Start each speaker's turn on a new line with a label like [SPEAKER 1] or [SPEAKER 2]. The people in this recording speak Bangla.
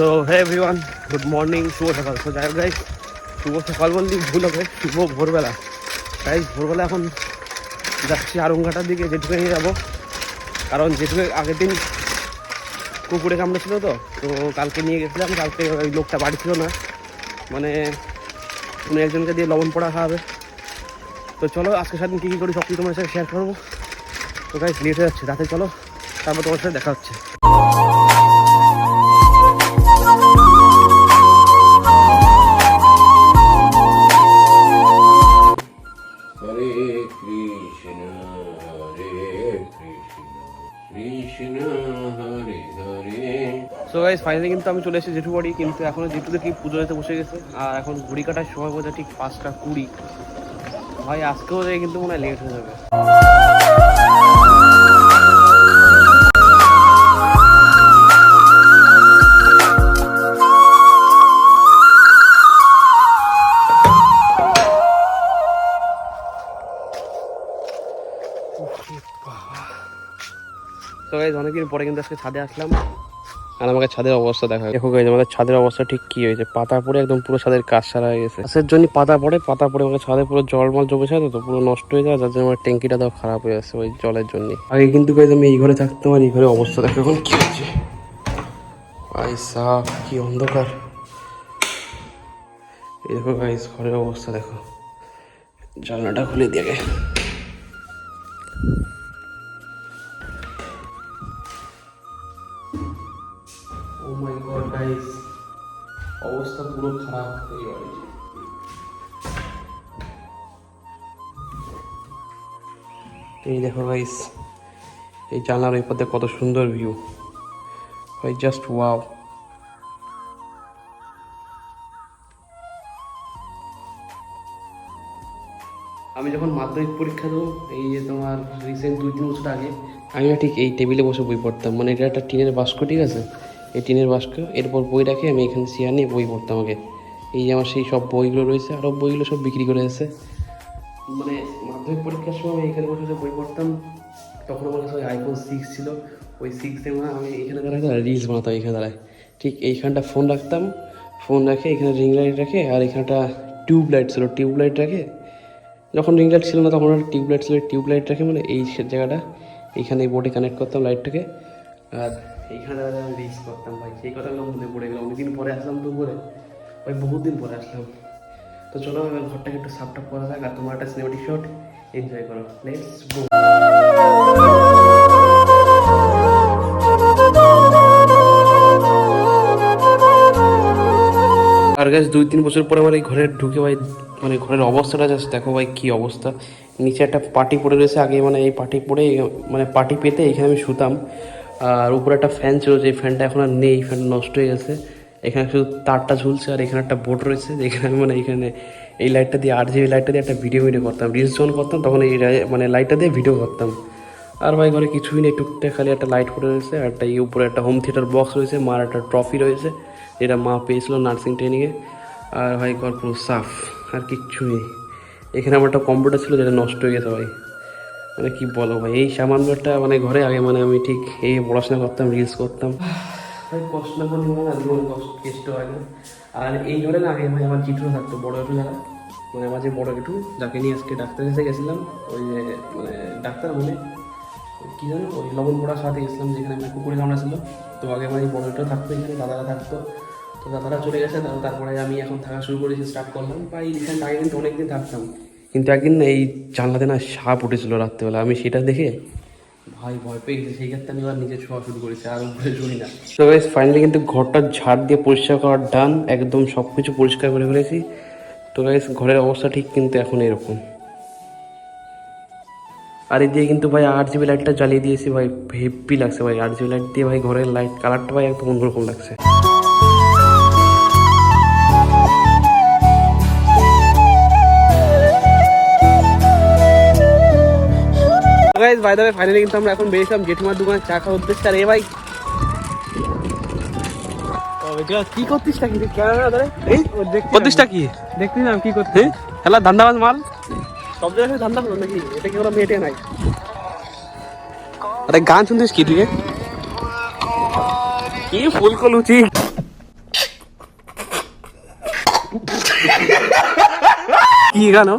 [SPEAKER 1] So hey everyone good morning শুভ সকাল। সো যাই গাইজ শুভ সকাল বললেই ভুল হবে? শুভ ভোরবেলা। গাইজ ভোরবেলা এখন যাচ্ছি আরঙ্গাটার দিকে, যেটুকু নিয়ে যাব। কারণ যেটুকু আগের দিন কুকুরে কামড়েছিল তো তো কালকে নিয়ে গেছিলাম, কালকে ওই লোকটা বাড়ি ছিল না। মানে কোনো একজনকে দিয়ে লবণ পড়া খাওয়াবে। তো চলো আজকে সারাদিন কী কী করি সব কিছু তোমার সাথে শেয়ার করব। তো গাইজ লেট হয়ে যাচ্ছে, রাতে চলো, তারপর তোমার সাথে দেখা হচ্ছে। সো গাইজ ফাইনালি কিন্তু আমি চলে এসেছি জেঠু বাড়ি, কিন্তু এখনও জেঠু দেখি পুজো দিতে বসে গেছে, আর এখন ঘুড়ি কাটার সময় বোঝা ঠিক পাঁচটা কুড়ি। ভাই, আজকেও যাই কিন্তু মনে হয় লেট হয়ে যাবে। তো গাইজ অনেকদিন পরে কিন্তু আজকে ছাদে আসলাম। আর আমাকে ছাদের অবস্থা দেখা দেখো গাইজ আমাদের ছাদের অবস্থা ঠিক কি হয়েছে? পাতা পড়ে একদম পুরো ছাদের কাজ সারা হয়ে গেছে। গাছের জন্য পাতা পড়ে পাতা পড়ে আমাকে ছাদে পুরো জলমল জমে থাকে তো পুরো নষ্ট হয়ে যায় যার জন্য আমার ট্যাঙ্কিটা দাও খারাপ হয়ে যাচ্ছে ওই জলের জন্য। আগে কিন্তু গাইজ আমি এই ঘরে থাকতাম আর এই ঘরে অবস্থা দেখো এখন কি হচ্ছে আই সাফ কি অন্ধকার। এই দেখো গাইজ ঘরের অবস্থা দেখো। জানলাটা খুলে দিয়ে অবস্থা পুরো খারাপ এই বাড়ির এই দেখো গাইস এই জানলার ওই পথে কত সুন্দর ভিউ ভাই জাস্ট ওয়াও আমি যখন মাধ্যমিক পরীক্ষা দেবো, এই যে তোমার রিসেন্ট দুই তিন বছর আগে, আমি ঠিক এই টেবিলে বসে বই পড়তাম। মানে এটা একটা টিনের বাস্ক, ঠিক আছে? এই টিনের বাস্ক এরপর বই রাখে, আমি এখানে চেয়ার নিয়ে বই পড়তাম আগে। এই যে আমার সেই সব বইগুলো রয়েছে, আরও বইগুলো সব বিক্রি করে এসেছে মানে মাধ্যমিক পরীক্ষার সময় আমি এখানে বসে বই পড়তাম। তখন আমার কাছে ওই আইফোন সিক্স ছিল। ওই সিক্সে মানে আমি এখানে দাঁড়ায় রিলস বানাতাম এখানে দাঁড়ায়। ঠিক এইখানটা ফোন রাখতাম। ফোন রাখে, এখানে রিং লাইট রাখে, আর এখানটা টিউব লাইট ছিল। টিউব লাইট রাখে। যখন রিং লাইট ছিল না, তখন টিউব লাইট ছিল। টিউব লাইট রাখে মানে এই জায়গাটা। এইখানে এই বোর্ডে কানেক্ট করতাম লাইটটাকে আর এইখানে দাঁড়িয়ে আমি রিলস করতাম ভাই। সেই কথাগুলো মনে পড়ে গেল। অনেকদিন পরে আসলাম তো করে ওই বহুত দিন পরে আসলাম। তো চলো এবার ঘরটাকে একটু সাফ টাপ করা যাক আর তোমার একটা সিনেমাটিক শট এনজয় করো। লেটস গো আর গাছ দুই তিন বছর পরে আমার এই ঘরে ঢুকে ভাই মানে ঘরের অবস্থাটা জাস্ট দেখো ভাই কী অবস্থা। নিচে একটা পাটি পড়ে রয়েছে। আগে মানে এই পাটি পড়ে মানে পাটি পেতে এখানে আমি শুতাম। আর উপরে একটা ফ্যান ছিল, যে ফ্যানটা এখন আর নেই ফ্যান নষ্ট হয়ে গেছে। এখানে শুধু তারটা ঝুলছে আর এখানে একটা বোর্ড রয়েছে, যেখানে আমি মানে এখানে এই লাইটটা দিয়ে আট জিবি লাইটটা দিয়ে একটা ভিডিও ভিডিও করতাম রিলস যখন করতাম, তখন এই মানে লাইটটা দিয়ে ভিডিও করতাম। আর ভাই ঘরে কিছুই নেই, টুকটাক খালি একটা লাইট পড়ে রয়েছে, আর একটা এই উপরে একটা হোম থিয়েটার বক্স রয়েছে, মার একটা ট্রফি রয়েছে, যেটা মা পেয়েছিল নার্সিং ট্রেনিংয়ে আর ভাই ঘর পুরো সাফ আর কিচ্ছু নেই। এখানে আমার একটা কম্পিউটার ছিল, যেটা নষ্ট হয়ে গেছে ভাই। মানে কি বলো ভাই, এই সামান্য একটা মানে ঘরে আগে মানে আমি ঠিক এই পড়াশোনা করতাম রিলস করতাম। কষ্ট না করলে মানে আর কষ্ট, কেষ্ট হয় না। আর এই ঘরে না, আগে ভাই আমার চিত্র থাকতো, বড় একটু যারা মানে আমার যে বড় একটু, যাকে নিয়ে আজকে ডাক্তার কাছে গেছিলাম, ওই যে মানে ডাক্তার মানে কি জানো, ওই লবণ পোড়ার সাথে গেছিলাম, যেখানে আমি কুকুরে ছিল। তো আগে আমার এই বড়টা থাকতো এখানে, দাদারা থাকতো। তো দাদারা চলে গেছে, তারপরে আমি এখন থাকা শুরু করেছি স্টার্ট করলাম। বা এই রিসেন্ট আগে কিন্তু অনেকদিন থাকতাম। কিন্তু একদিন না এই জানলাতে না সাপ উঠেছিল রাত্রেবেলা। আমি সেটা দেখে ভাই ভয় পেয়ে গেছে। সেই ক্ষেত্রে আমি আবার নিজে ছোঁয়া শুরু করেছি, আর উপরে শুনি না। তো গাইস ফাইনালি কিন্তু ঘরটা ঝাড় দিয়ে পরিষ্কার করার ডান একদম সব কিছু পরিষ্কার করে ফেলেছি। তো গাইস ঘরের অবস্থা ঠিক কিন্তু এখন এরকম। আর এদিকে কিন্তু ভাই আট জিবি লাইটটা জ্বালিয়ে দিয়েছি ভাই। হেভি লাগছে ভাই। আট জিবি লাইট দিয়ে ভাই ঘরের লাইট কালারটা ভাই একদম অন্যরকম লাগছে। গাইস বাই ওয়ে ফাইনালি কিন্তু আমরা এখন বেরিয়েছিলাম জেঠিমার দোকানে চা খাওয়ার উদ্দেশ্যে। আর এ ভাই। কি করতিস টা কি ক্যামেরা ধরে এই করতিস টা কি?
[SPEAKER 2] দেখছিলাম কি করতে
[SPEAKER 1] হ্যাঁ? খেলা ধান্দাবাজ মাল? সব জায়গায় ধান্দা করো নাকি? এটা কি ওরা মেটে নাই? আরে গান শুনতিস কি তুই? কি ফুল কলুচি? কি গান?